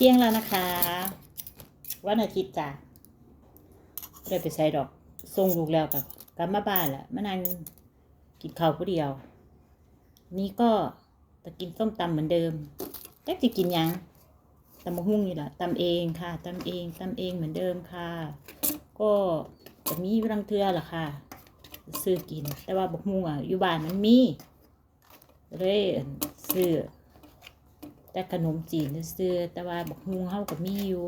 ที่ยงแล้วนะคะ วันอาทิตย์จ้ะไม่ได้ไปใส่ดอกส่งลูกแล้วกับกลับมาบ้านแหละมานั่งกินข้าวผู้เดียว นี่ก็จะกินส้มตำเหมือนเดิมแต่จะกินยังตำมะฮุ่งนี่แหละตำเองค่ะตำเองตำเองเหมือนเดิมค่ะ ก็จะมีรังเทือล่ะค่ะ ซื้อกิน แต่ว่าบกฮุ่งอะอยู่บ้านมันมีเลยซื้อ แต่ขนมจีนซื้อแต่ว่าบักฮุงเฮาก็มีอยู่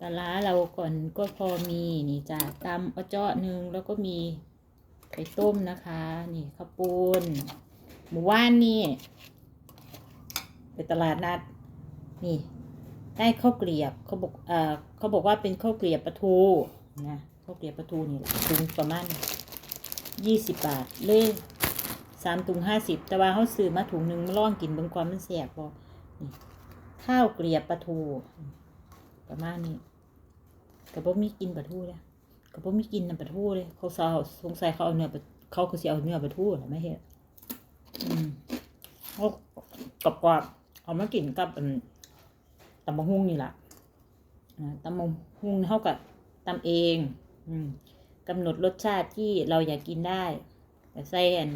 ปลาเราก่อนก็พอมีนี่จ้ะตำเอาเจาะหนึ่งแล้วก็มีไข่ต้มนะคะ นี่ข้าวปุ้นหมู่ว่านนี่ไปตลาดนัด นี่ ได้ข้าวเกลียบเขาบอกเอ่อเขาบอกว่าเป็นข้าวเกลียบปลาทูนะข้าวเกลียบปลาทูนี่แหละถุงประมาณยี่สิบบาทเลย สามถุงห้าสิบแต่ว่าเขาซื้อมาถุงหนึ่งมาลองกินบางความมันแสบบ่นี่ข้าวเกลียบปลาทู ประมาณนี้กระบอกมีกินปลาทูเลยกระบอกมีกินน้ำปลาทูเลยเขาสาวสงสัยเขาเอาเนื้อปลาเขาคือสิเอาเนื้อปลาทูเหรอไม่เห็นอืมเขากรอบกรอบเอามากินกับตำมะฮุ่งนี่แหละตำมะฮุ่งเท่ากับตำเองอืมกำหนดรสชาติที่เราอยากกินได้ แต่ใส่อัน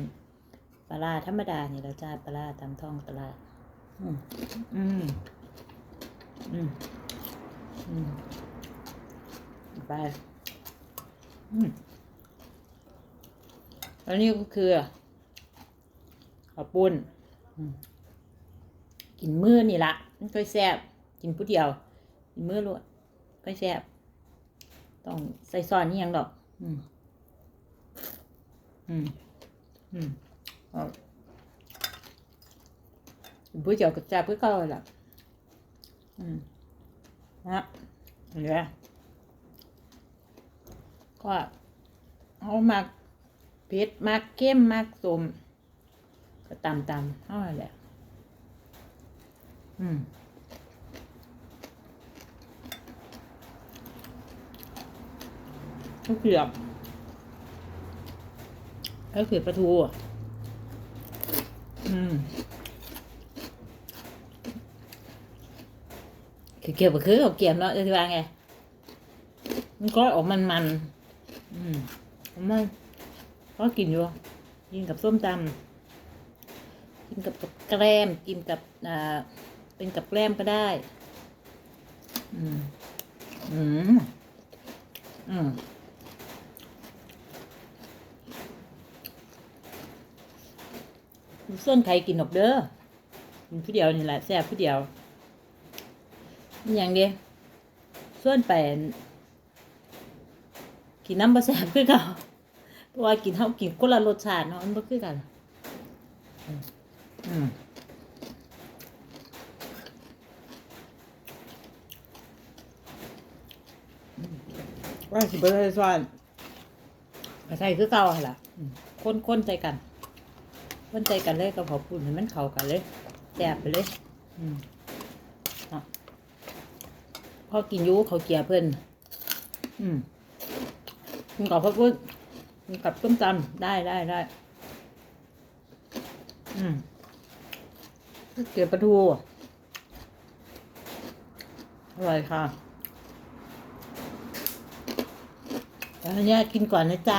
ปลาร้าธรรมดานี่เราจ้าปลาร้าตามท้องตลาดอืมอืมอืมอืมไปอืมแล้วนี่ก็คือข้าวปุ้นอืมกินมื้อนี่ละมันค่อยแซ่บกินผู้เดียว กินมื้อรวดค่อยแซ่บต้องใส่ซอนนี่ยังดอก อืมอืมอืม เอาผู้เดียวกับแซ่บเพื่อเก่าเลยล่ะอืมนะเหลือก็เอามักเผ็ดมักเข้มมักสมก็ตำตำเท่านั้นแหละอืมก็เกือบก็คือปลาทูอะ คือเกี่ยวกับคือเขาเกี่ยวเนาะจะว่าไง มันก็ออกมันมัน อืมมันก็กินอยู่กินกับส้มตำกินกับแกล้มกินกับอ่าเป็นกับแกล้มก็ได้ อืม อืม อืม ส่วนใครกินหนกเด้อกินผู้เดียวนี่แหละแซ่บผู้เดียวอย่างเดียวส่วนไปนกินน้ำบะแสบคือเก่าเพราะว่ากินเท่ากินคนละรสชาติเนาะมันบ่คือกันอืมว่าสิบ่ได้ซ้อนก็ใส่คือเก่าหั่นล่ะอืมคนใจกัน คนใจกันเลยกับขอบคุณให้มันเข้ากันเลยแซ่บไปเลย อืมพอกินยูเขาเกียเพื่อนอืมกินกับพ่อพุทธกินกับต้มตำได้ได้ได้ อืมเกลียปลาทูอร่อยค่ะแล้วอันเนี้ยกินก่อนนะจ๊ะ